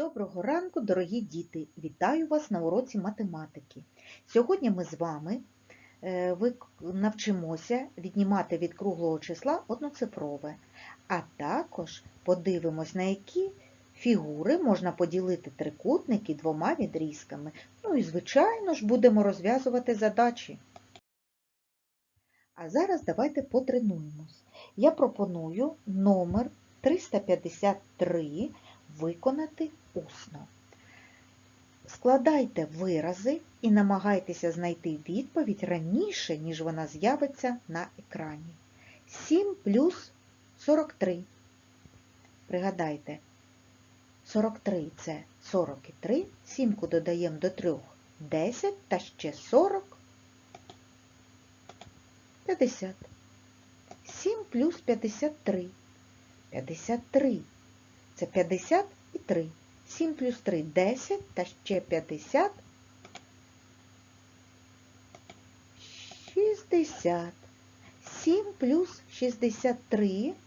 Доброго ранку, дорогі діти! Вітаю вас на уроці математики. Сьогодні ми з вами е, навчимося віднімати від круглого числа одноцифрове, а також подивимось, на які фігури можна поділити трикутники двома відрізками. Ну і, звичайно ж, будемо розв'язувати задачі. А зараз давайте потренуємось. Я пропоную номер 353 виконати усно. Складайте вирази і намагайтеся знайти відповідь раніше, ніж вона з'явиться на екрані. 7 плюс 43. Пригадайте, 43 це 43, 7 додаємо до 3 – 10, та ще 40 – 50. 7 плюс 53. 53. Це 50 і 3. 7 плюс 3 – 10, та ще 50 – 60. 7 плюс 63 –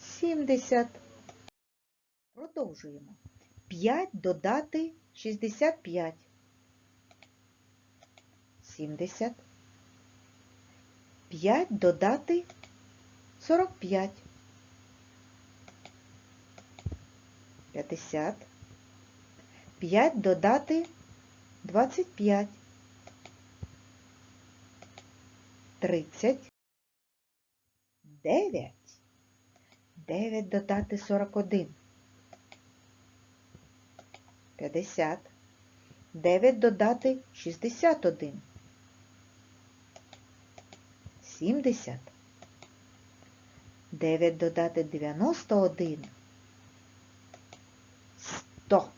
70. Продовжуємо. 5 додати 65 – 70. 5 додати 45 – 50. 5 додати 25. 30. 9. 9 додати 41. 50. 9 додати 61. 70. 9 додати 91. 100.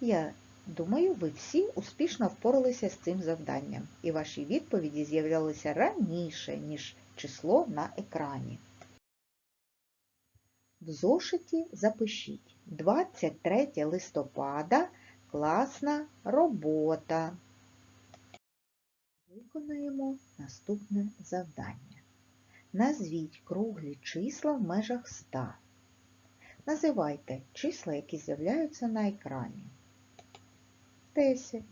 Я думаю, ви всі успішно впоралися з цим завданням, і ваші відповіді з'являлися раніше, ніж число на екрані. В зошиті запишіть 23 листопада класна робота. Виконаємо наступне завдання. Назвіть круглі числа в межах 100. Називайте числа, які з'являються на екрані. 10,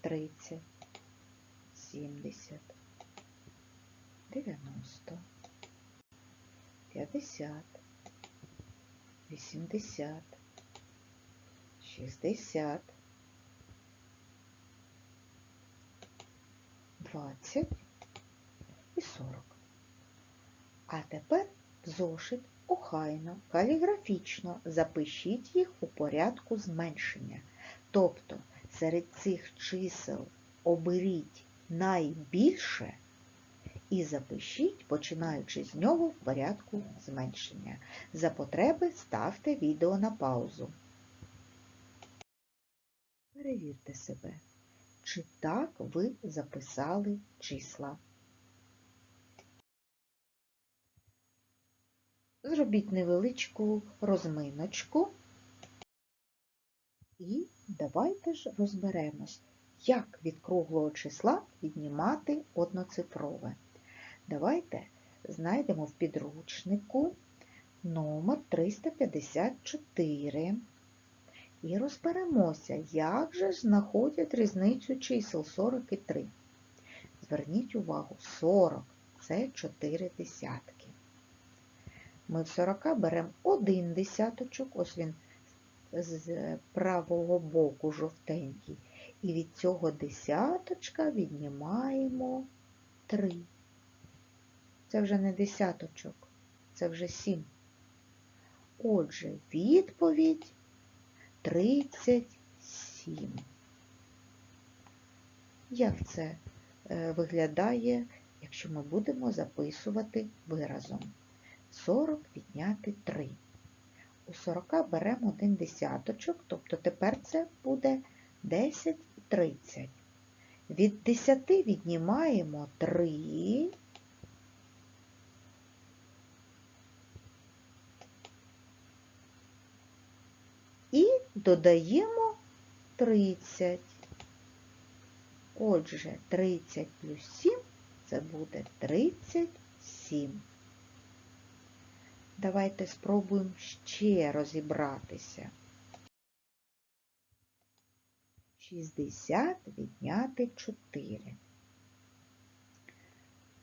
30, 70, 90, 50, 80, 60, 20 і 40. А тепер зошит охайно, каліграфічно запишіть їх у порядку зменшення. Тобто серед цих чисел оберіть найбільше і запишіть, починаючи з нього в порядку зменшення. За потреби ставте відео на паузу. Перевірте себе, чи так ви записали числа. Зробіть невеличку розминочку і давайте ж розберемось, як від круглого числа віднімати одноцифрове. Давайте знайдемо в підручнику номер 354 і розберемося, як же знаходять різницю чисел 40 і 3. Зверніть увагу, 40 – це 4 десятки. Ми в 40 беремо один десяточок, ось він з правого боку жовтенький. І від цього десяточка віднімаємо 3. Це вже не десяточок, це вже 7. Отже, відповідь 37. Як це е, виглядає, якщо ми будемо записувати виразом? 40 відняти 3. У 40 беремо один десяточок, тобто тепер це буде 10 і 30. Від 10 віднімаємо 3. І додаємо 30. Отже, 30 плюс 7 це буде 37. Давайте спробуємо ще розібратися. 60 відняти 4.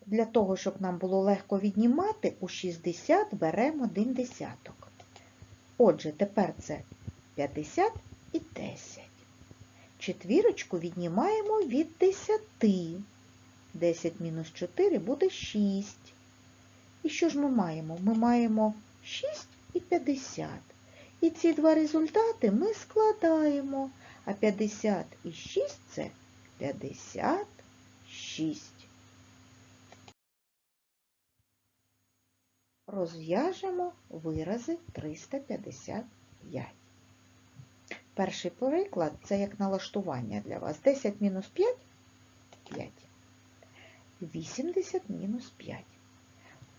Для того, щоб нам було легко віднімати, у 60 беремо 1 десяток. Отже, тепер це 50 і 10. Четвірочку віднімаємо від 10. 10 мінус 4 буде 6. І що ж ми маємо? Ми маємо 6 і 50. І ці два результати ми складаємо. А 50 і 6 це 56. Розв'яжемо вирази 355. Перший приклад це як налаштування для вас. 10 мінус 5 5. 80 мінус 5.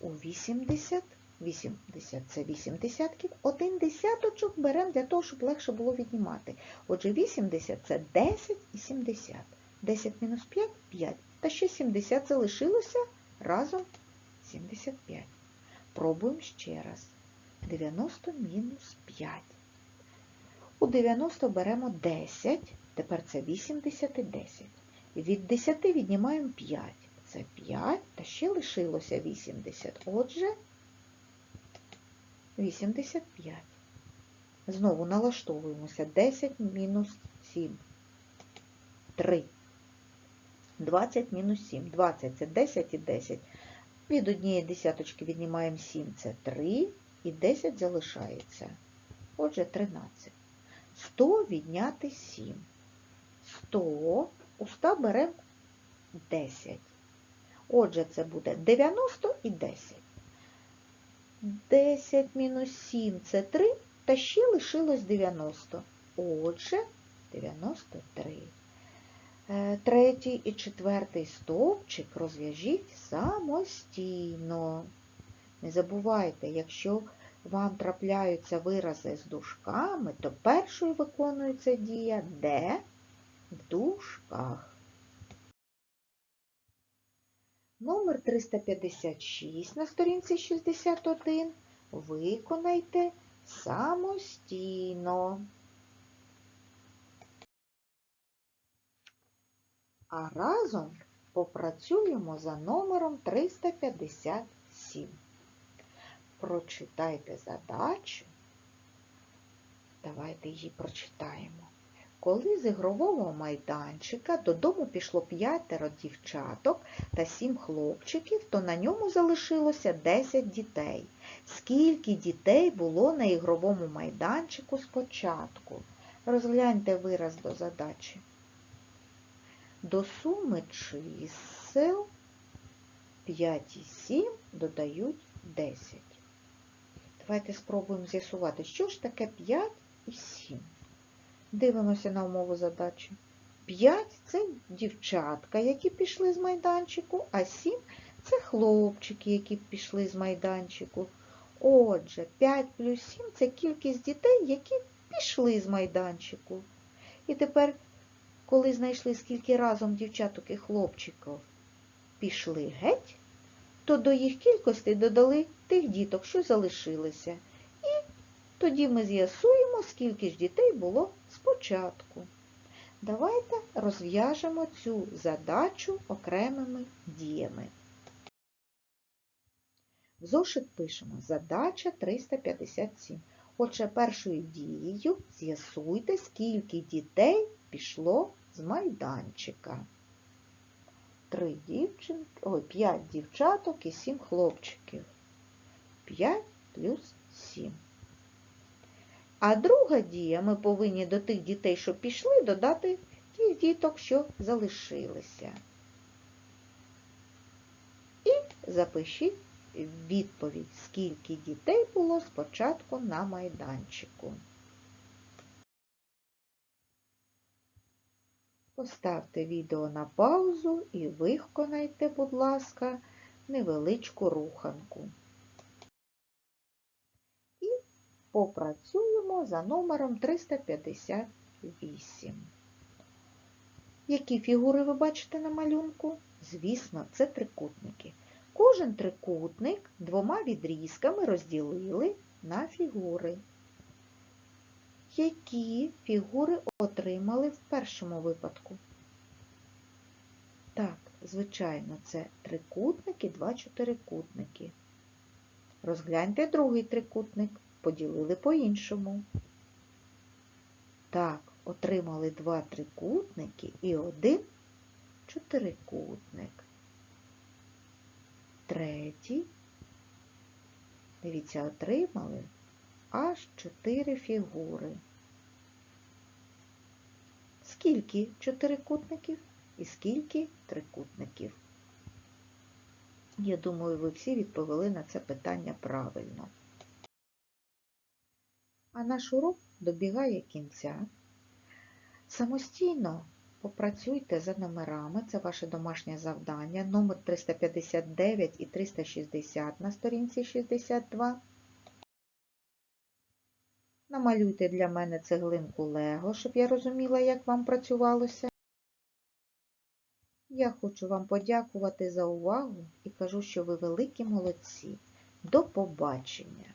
У 80 80 це 8 десятків. Один десяточок беремо для того, щоб легше було віднімати. Отже, 80 це 10 і 70. 10 мінус 5 5. Та ще 70 залишилося разом 75. Пробуємо ще раз. 90 мінус 5. У 90 беремо 10, тепер це 80 і 10. Від 10 віднімаємо 5. Це 5, та ще лишилося 80. Отже, 85. Знову налаштовуємося. 10 мінус 7. 3. 20 мінус 7. 20 це 10 і 10. Від однієї десяточки віднімаємо 7, це 3, і 10 залишається. Отже, 13. 100 відняти 7. 100, у 100 беремо 10. Отже, це буде 90 і 10. 10 мінус 7 це 3, та ще лишилось 90. Отже, 93. Е, Третій і четвертий стовпчик розв'яжіть самостійно. Не забувайте, якщо вам трапляються вирази з дужками, то першою виконується дія де в дужках. Номер 356 на сторінці 61 виконайте самостійно. А разом попрацюємо за номером 357. Прочитайте задачу. Давайте її прочитаємо. Коли з ігрового майданчика додому пішло п'ятеро дівчаток та сім хлопчиків, то на ньому залишилося 10 дітей. Скільки дітей було на ігровому майданчику спочатку? Розгляньте вираз до задачі. До суми чисел 5 і 7 додають 10. Давайте спробуємо з'ясувати, що ж таке 5 і 7. Дивимося на умову задачі. 5 це дівчатка, які пішли з майданчику, а 7 це хлопчики, які пішли з майданчику. Отже, 5 плюс 7 це кількість дітей, які пішли з майданчику. І тепер, коли знайшли, скільки разом дівчаток і хлопчиків пішли геть, то до їх кількості додали тих діток, що залишилися. Тоді ми з'ясуємо, скільки ж дітей було спочатку. Давайте розв'яжемо цю задачу окремими діями. В зошит пишемо задача 357. Отже, першою дією з'ясуйте, скільки дітей пішло з майданчика. Три дівчин... Ой, 5 дівчаток і 7 хлопчиків. 5 плюс 7. А друга дія, ми повинні до тих дітей, що пішли, додати тих діток, що залишилися. І запишіть відповідь, скільки дітей було спочатку на майданчику. Поставте відео на паузу і виконайте, будь ласка, невеличку руханку. І попрацюємо за номером 358. Які фігури ви бачите на малюнку? Звісно, це трикутники. Кожен трикутник двома відрізками розділили на фігури. Які фігури отримали в першому випадку? Так, звичайно, це трикутник і два чотирикутники. Розгляньте другий трикутник, поділили по-іншому. Так, отримали два трикутники і один чотирикутник. Третій, дивіться, отримали аж чотири фігури. Скільки чотирикутників і скільки трикутників? Я думаю, ви всі відповіли на це питання правильно. А наш урок добігає кінця. Самостійно попрацюйте за номерами, це ваше домашнє завдання, номер 359 і 360 на сторінці 62. Намалюйте для мене цеглинку Лего, щоб я розуміла, як вам працювалося. Я хочу вам подякувати за увагу і кажу, що ви великі молодці. До побачення!